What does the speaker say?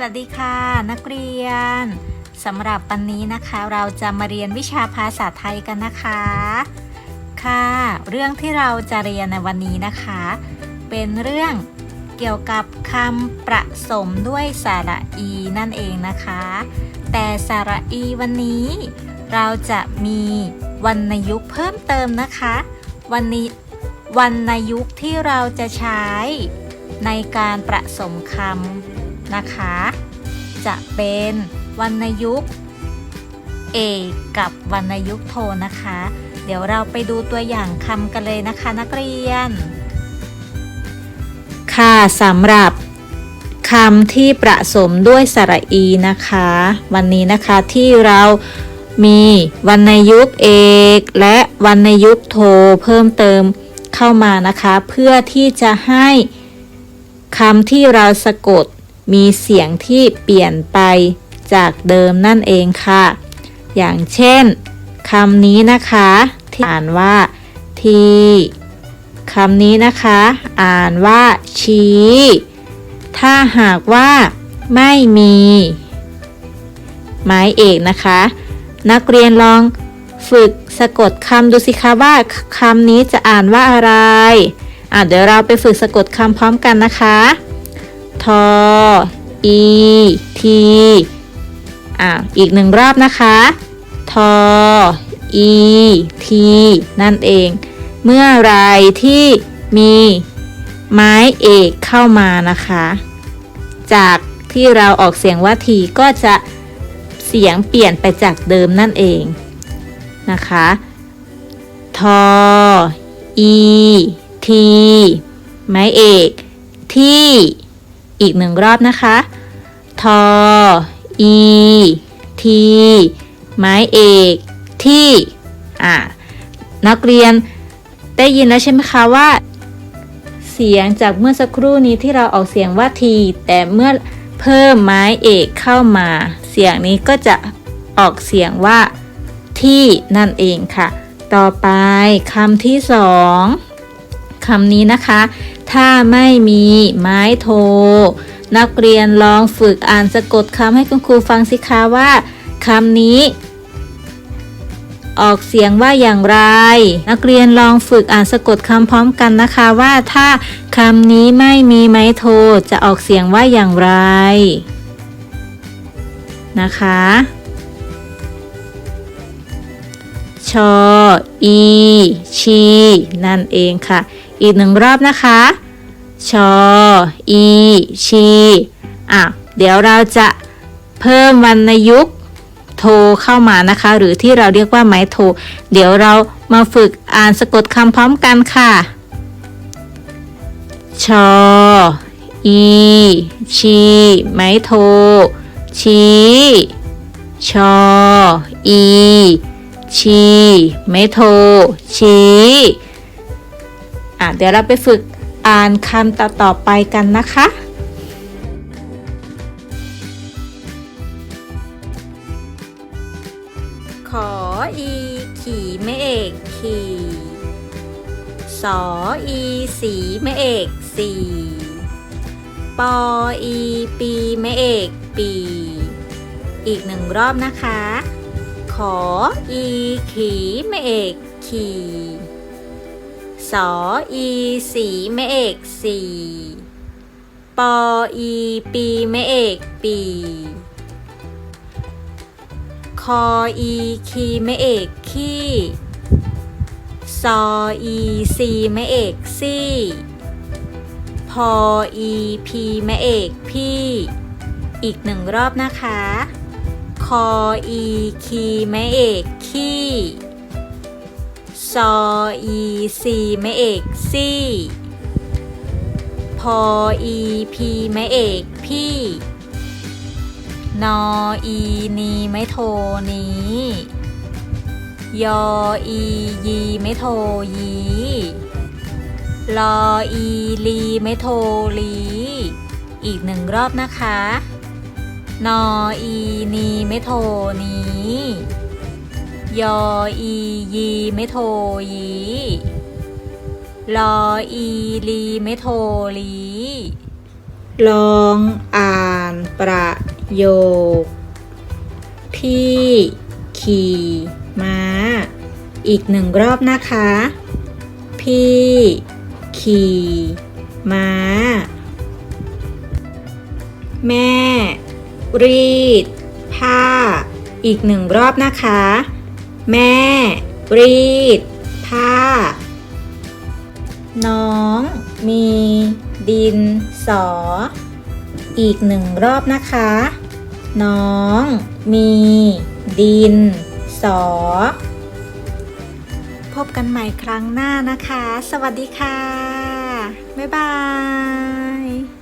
สวัสดีค่ะ นักเรียนสำหรับวันนี้นะคะเราจะมาเรียนวิชาภาษาไทยกันนะคะ ค่ะ เรื่องที่เราจะเรียนในวันนี้นะคะ เป็นเรื่องเกี่ยวกับคำประสมด้วยสระอีนั่นเองนะคะ แต่สระอีวันนี้ เราจะมีวรรณยุกต์เพิ่มเติมนะคะวันนี้วรรณยุกต์ที่เราจะใช้ในการประสมคำ นะคะ จะเป็นวรรณยุกต์เอกกับวรรณยุกต์โทนะคะ เดี๋ยวเราไปดูตัวอย่างคำกันเลยนะคะนักเรียน ค่ะสำหรับคำที่ประสมด้วยสระอีนะคะ วันนี้นะคะที่เรามีวรรณยุกต์เอกและวรรณยุกต์โทเพิ่มเติมเข้ามานะคะ เพื่อที่จะให้คำที่เราสะกด มีเสียงที่เปลี่ยนไปจากเดิมนั่นเองค่ะ อย่างเช่นคำนี้นะคะที่อ่านว่า ทีคำนี้นะคะ อ่านว่า ชี้ถ้าหากว่าไม่มี หมายเอกนะคะ นักเรียนลองฝึกสะกดคำดูสิคะว่าคำนี้จะอ่านว่าอะไร อะเดี๋ยวเราไปฝึกสะกดคำพร้อมกันนะคะ ทอ อีทีอะอีกหนึ่งรอบนะคะ ทอ อีที นั่นเอง เมื่อไรที่มีไม้เอกเข้ามานะคะ จากที่เราออกเสียงว่าทีก็จะเสียงเปลี่ยนไปจากเดิมนั่นเองนะคะ ทอ อี ที ไม้เอก ที่ อีกหนึ่งรอบนะคะ ทอ อี ที ไม้เอก ที่ อะนักเรียนได้ยินแล้วใช่ไหมคะว่า เสียงจากเมื่อสักครู่นี้ที่เราออกเสียงว่าที แต่เมื่อเพิ่มไม้เอกเข้ามา เสียงนี้ก็จะออกเสียงว่า ที่นั่นเองค่ะ ต่อไปคำที่สองคำนี้นะคะ ถ้าไม่มีไม้โท นักเรียนลองฝึกอ่านสะกดคำให้คุณครูฟังสิคะว่าคำนี้ ออกเสียงว่าอย่างไร นักเรียนลองฝึกอ่านสะกดคำพร้อมกันนะคะว่าถ้าคำนี้ไม่มีไม้โทจะออกเสียงว่าอย่างไร นะคะชออีชี นั่นเองค่ะ อีกหนึ่งรอบนะคะ ชอ อี ชี อะ เดี๋ยวเราจะเพิ่มวรรณยุกต์โทเข้ามานะคะ หรือที่เราเรียกว่าไม้โท เดี๋ยวเรามาฝึกอ่านสะกดคำพร้อมกันค่ะ ชอ อี ชี ไม้โท ชี ชอ อี ชี ไม้โท ชี อะเดี๋ยวเราไปฝึกอ่านคำต่อต่อๆไปกันนะคะ ขออีขี่ไม่เอกขี่สออีสีไม่เอกสีปออีปีไม่เอกปี อีกหนึ่งรอบนะคะ ขออีขี่ไม่เอกขี่ สออีสีไม่เอกสี่ปออีปีไม่เอกปีคออีคีไม่เอกขี้ซออีซีไม่เอกซี่พออีพีไม่เอกพี่ อีกหนึ่งรอบนะคะ คออีคีไม่เอกขี้ ซออีซีไม่เอกซี่พออีพีไม่เอกพี่นออีนีไม่โทนี้ยออียีไม่โทยีลออีลีไม่โทลีอีกหนึ่งรอบนะคะ นออีนีไม่โทนี้ ยออียีไม่โทยีลออีลีไม่โทลีลองอ่านประโยค พี่ขี่ม้า อีกหนึ่งรอบนะคะ พี่ขี่ม้า แม่ รีด ผ้า อีกหนึ่งรอบนะคะ แม่ รีด ผ้า น้อง มี ดิน สอ อีกหนึ่งรอบนะคะ น้อง มี ดิน สอ พบกันใหม่ครั้งหน้านะคะ สวัสดีค่ะ บ๊ายบาย